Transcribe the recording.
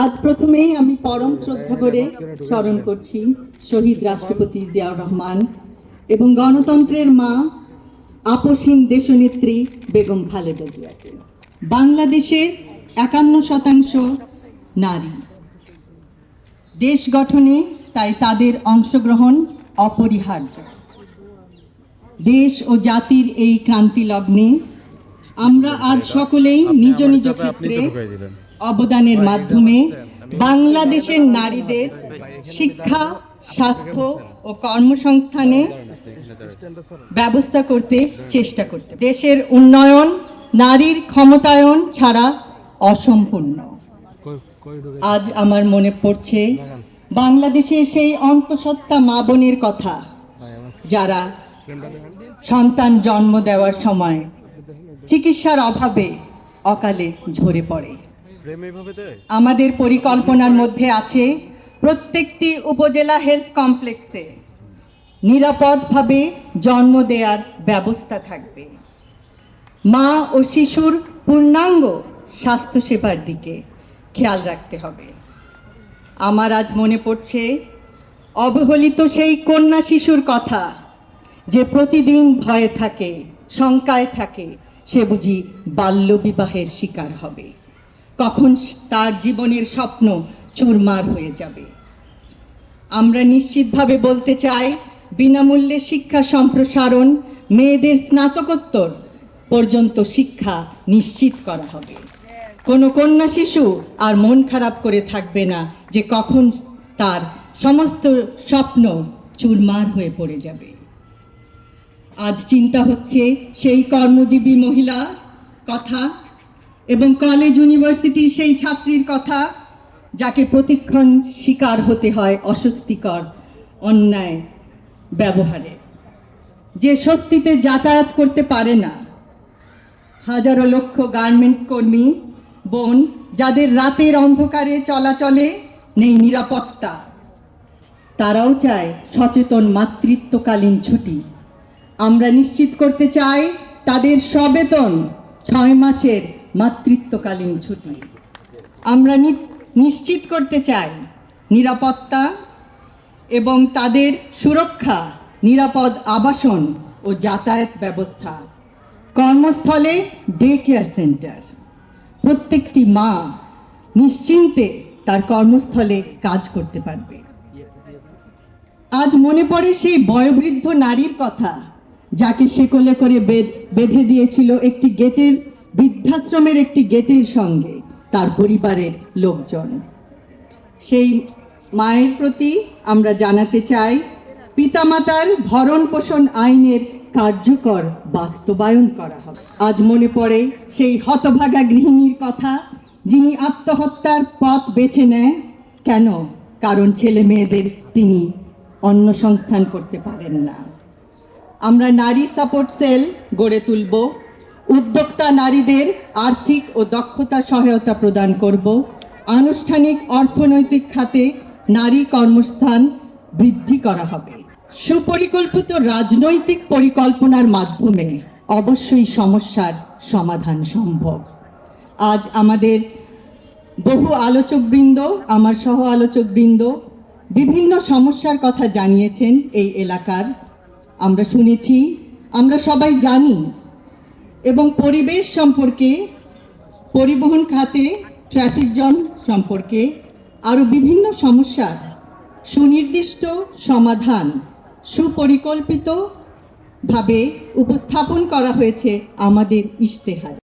আজ প্রথমেই আমি পরম শ্রদ্ধা করে স্মরণ করছি শহীদ রাষ্ট্রপতি জিয়াউর রহমান এবং গণতন্ত্রের মা আপসহীন দেশনেত্রী বেগম খালেদা জিয়াকে। বাংলাদেশের একান্ন শতাংশ নারী। দেশ গঠনে তাই তাদের অংশগ্রহণ অপরিহার্য। দেশ ও জাতির এই ক্রান্তি লগ্নে আমরা আজ সকলেই নিজ নিজ ক্ষেত্রে অবদানের মাধ্যমে বাংলাদেশের নারীদের শিক্ষা স্বাস্থ্য ও কর্মসংস্থানে ব্যবস্থা করতে চেষ্টা করতে। দেশের উন্নয়ন নারীর ক্ষমতায়ন ছাড়া অসম্পূর্ণ। আজ আমার মনে পড়ছে বাংলাদেশের সেই অন্তঃসত্ত্বা মা বোনের কথা যারা সন্তান জন্ম দেওয়ার সময় চিকিৎসার অভাবে অকালে ঝরে পড়ে। আমাদের পরিকল্পনার মধ্যে আছে প্রত্যেকটি উপজেলা হেলথ কমপ্লেক্সে নিরাপদভাবে জন্ম দেওয়ার ব্যবস্থা থাকবে। মা ও শিশুর পূর্ণাঙ্গ স্বাস্থ্যসেবার দিকে খেয়াল রাখতে হবে। আমার আজ মনে পড়ছে, অবহেলিত সেই কন্যা শিশুর কথা যে প্রতিদিন ভয়ে থাকে, শঙ্কায় থাকে, সে বুঝি বাল্যবিবাহের শিকার হবে। কখন তার জীবনের স্বপ্ন চুরমার হয়ে যাবে। আমরা নিশ্চিতভাবে বলতে চাই, বিনামূল্যে শিক্ষা সম্প্রসারণ, মেয়েদের স্নাতকোত্তর পর্যন্ত শিক্ষা নিশ্চিত করা হবে। কোনো কন্যা শিশু আর মন খারাপ করে থাকবে না যে কখন তার সমস্ত স্বপ্ন চুরমার হয়ে পড়ে যাবে। আজ চিন্তা হচ্ছে, সেই কর্মজীবী মহিলার কথা এবং কলেজ ইউনিভার্সিটির সেই ছাত্রীর কথা যাকে প্রতিক্ষণ শিকার হতে হয় অস্বস্তিকর অন্যায় ব্যবহারে। যে স্বস্তিতে যাতায়াত করতে পারে না। হাজারো লক্ষ গার্মেন্টস কর্মী, বোন, যাদের রাতের অন্ধকারে চলাচলে নেই নিরাপত্তা, তারাও চায় সচেতন মাতৃত্বকালীন ছুটি। আমরা নিশ্চিত করতে চাই তাদের সবেতন ছয় মাসের মাতৃত্বকালীন ছুটি। আমরা নিশ্চিত করতে চাই নিরাপত্তা এবং তাদের সুরক্ষা, নিরাপদ আবাসন ও যাতায়াত ব্যবস্থা। কর্মস্থলে ডে কেয়ার সেন্টার প্রত্যেকটি মা নিশ্চিন্তে তার কর্মস্থলে কাজ করতে পারবে। আজ মনে পড়ে সেই বয়োবৃদ্ধ নারীর কথা, যাকে সে করে বেঁধে দিয়েছিল একটি গেটের বৃদ্ধাশ্রমের একটি গেটের সঙ্গে তার পরিবারের লোকজন। সেই মায়ের প্রতি আমরা জানাতে চাই, পিতামাতার ভরণ পোষণ আইনের কার্যকর বাস্তবায়ন করা হবে আজ মনে পড়ে সেই হতভাগা গৃহিণীর কথা, যিনি আত্মহত্যার পথ বেছে নেয়। কেন? কারণ ছেলে মেয়েদের তিনি অন্য সংস্থান করতে পারেন না। আমরা নারী সাপোর্ট সেল গড়ে তুলব। উদ্যোক্তা নারীদের আর্থিক ও দক্ষতা সহায়তা প্রদান করব। আনুষ্ঠানিক অর্থনৈতিক খাতে নারী কর্মস্থান বৃদ্ধি করা হবে। সুপরিকল্পিত রাজনৈতিক পরিকল্পনার মাধ্যমে অবশ্যই সমস্যার সমাধান সম্ভব। আজ আমাদের বহু আলোচকবৃন্দ, আমার সহ আলোচকবৃন্দ বিভিন্ন সমস্যার কথা জানিয়েছেন এই এলাকার। আমরা শুনেছি, আমরা সবাই জানি এবং পরিবেশ সম্পর্কে, পরিবহন খাতে ট্রাফিক জ্যাম সম্পর্কে আরও বিভিন্ন সমস্যার সুনির্দিষ্ট সমাধান সুপরিকল্পিতভাবে উপস্থাপন করা হয়েছে আমাদের ইশতেহারে।